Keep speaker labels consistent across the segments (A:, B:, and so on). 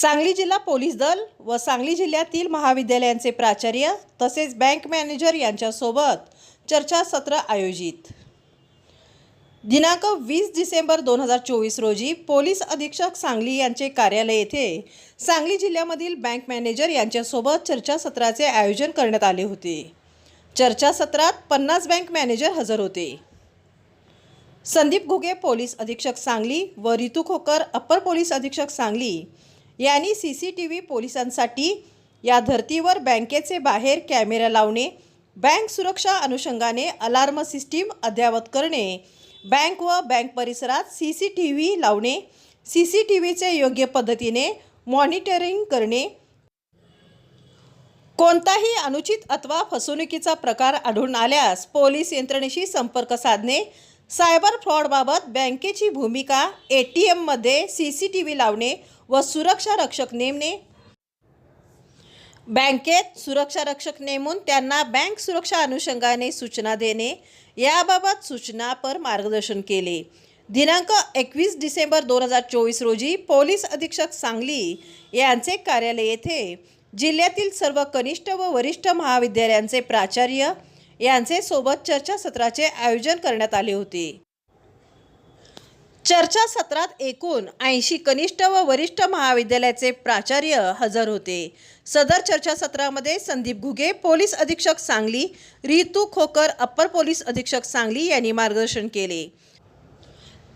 A: सांगली जिल्हा पोलीस दल व सांगली जिल्ह्यातील महाविद्यालयांचे प्राचार्य तसेच बँक मॅनेजर यांच्यासोबत चर्चासत्र आयोजित. दिनांक वीस डिसेंबर दोन हजार चोवीस रोजी पोलीस अधीक्षक सांगली यांचे कार्यालय येथे सांगली जिल्ह्यामधील बँक मॅनेजर यांच्यासोबत चर्चासत्राचे आयोजन करण्यात आले होते. चर्चासत्रात पन्नास बँक मॅनेजर हजर होते. संदीप घुगे पोलीस अधीक्षक सांगली व रितू खोकर अप्पर पोलीस अधीक्षक सांगली यांनी सी सी टी व्ही पोलिसांसाठी या धर्तीवर बँकेचे बाहेर कॅमेरा लावणे बँक सुरक्षा अनुषंगाने अलार्म सिस्टीम अद्ययावत करणे बँक व बँक परिसरात सी सी टी व्ही लावणे सी सी टी व्हीचे योग्य पद्धतीने मॉनिटरिंग करणे. कोणताही अनुचित अथवा फसवणुकीचा प्रकार आढळून आल्यास पोलीस यंत्रणेशी संपर्क साधणे सायबर फ्रॉडबाबत बँकेची भूमिका ए टी एममध्ये सी सी टी व्ही लावणे व सुरक्षा रक्षक नेमणे. बँकेत सुरक्षा रक्षक नेमून त्यांना बँक सुरक्षा अनुषंगाने सूचना देणे. याबाबत सूचनापर मार्गदर्शन केले. दिनांक एकवीस डिसेंबर दोन हजार चोवीस रोजी पोलीस अधीक्षक सांगली यांचे कार्यालय येथे जिल्ह्यातील सर्व कनिष्ठ व वरिष्ठ महाविद्यालयांचे प्राचार्य यांचे सोबत चर्चासत्राचे आयोजन करण्यात आले होते. चर्चासत्रात एकूण ऐंशी कनिष्ठ व वरिष्ठ महाविद्यालयाचे प्राचार्य हजर होते. सदर चर्चासत्रामध्ये संदीप घुगे पोलीस अधीक्षक सांगली रितू खोकर अप्पर पोलीस अधीक्षक सांगली यांनी मार्गदर्शन केले.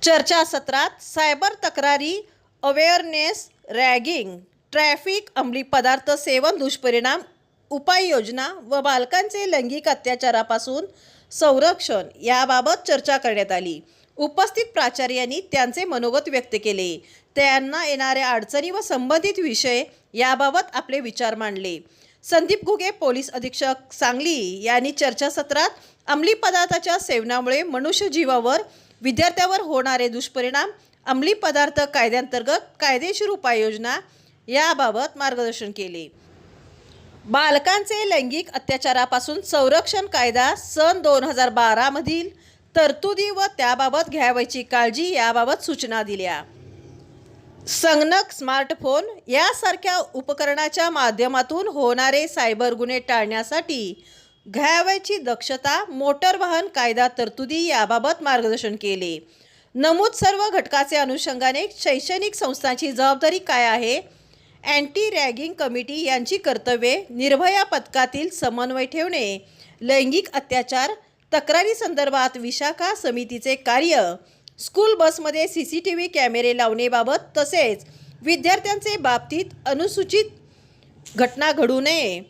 A: चर्चासत्रात सायबर तक्रारी अवेअरनेस रॅगिंग ट्रॅफिक अंमली पदार्थ सेवन दुष्परिणाम उपाययोजना व बालकांचे लैंगिक अत्याचारापासून संरक्षण याबाबत चर्चा करण्यात आली. उपस्थित प्राचार्यांनी त्यांचे मनोगत व्यक्त केले. त्यांना येणाऱ्या अडचणी व संबंधित विषय याबाबत आपले विचार मांडले. संदीप घुगे पोलीस अधीक्षक सांगली यांनी चर्चासत्रात अंमली पदार्थाच्या सेवनामुळे मनुष्यजीवावर विद्यार्थ्यावर होणारे दुष्परिणाम अंमली पदार्थ कायद्यांतर्गत कायदेशीर उपाययोजना याबाबत मार्गदर्शन केले. बालकांचे लैंगिक अत्याचारापासून संरक्षण कायदा सन दोन हजार बारामधील तरतुदी व त्याबाबत घ्यावयाची काळजी याबाबत सूचना दिल्या. संगणक स्मार्टफोन यासारख्या उपकरणाच्या माध्यमातून होणारे सायबर गुन्हे टाळण्यासाठी घ्यावयाची दक्षता मोटर वाहन कायदा तरतुदी याबाबत मार्गदर्शन केले. नमूद सर्व घटकाचे अनुषंगाने शैक्षणिक संस्थांची जबाबदारी काय आहे? अँटी रॅगिंग कमिटी यांची कर्तव्ये निर्भया पथकातील समन्वय ठेवणे लैंगिक अत्याचार तक्रारी संदर्भात विशाखा समितीचे कार्य स्कूल बसमध्ये सी सी टी व्ही कॅमेरे लावणेबाबत तसेच विद्यार्थ्यांचे बाबतीत अनुसूचित घटना घडू नये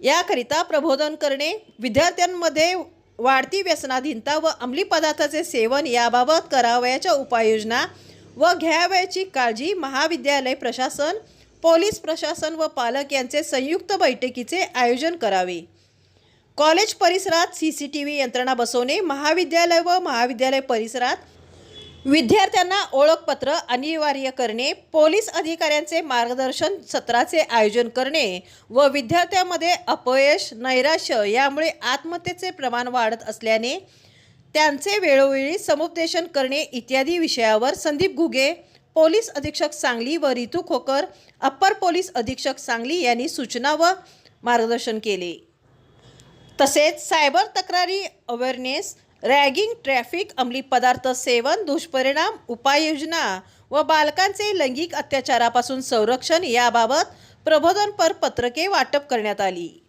A: याकरिता प्रबोधन करणे विद्यार्थ्यांमध्ये वाढती व्यसनाधीनता व अंमली पदार्थाचे सेवन याबाबत करावयाच्या उपाययोजना व घ्यावयाची काळजी महाविद्यालय प्रशासन पोलीस प्रशासन व पालक यांचे संयुक्त बैठकीचे आयोजन करावे. कॉलेज परिसरात सी सी टी व्ही यंत्रणा बसवणे महाविद्यालय व महाविद्यालय परिसरात विद्यार्थ्यांना ओळखपत्र अनिवार्य करणे पोलीस अधिकाऱ्यांचे मार्गदर्शन सत्राचे आयोजन करणे व विद्यार्थ्यांमध्ये अपयश नैराश्य यामुळे आत्महत्येचे प्रमाण वाढत असल्याने त्यांचे वेळोवेळी समुपदेशन करणे इत्यादी विषयावर संदीप घुगे पोलीस अधीक्षक सांगली व रितू खोकर अप्पर पोलीस अधीक्षक सांगली यांनी सूचना व मार्गदर्शन केले. तसेच सायबर तक्रारी अवेअरनेस रॅगिंग ट्रॅफिक अंमली पदार्थ सेवन दुष्परिणाम उपाययोजना व बालकांचे लैंगिक अत्याचारापासून संरक्षण याबाबत प्रबोधनपर पत्रके वाटप करण्यात आली.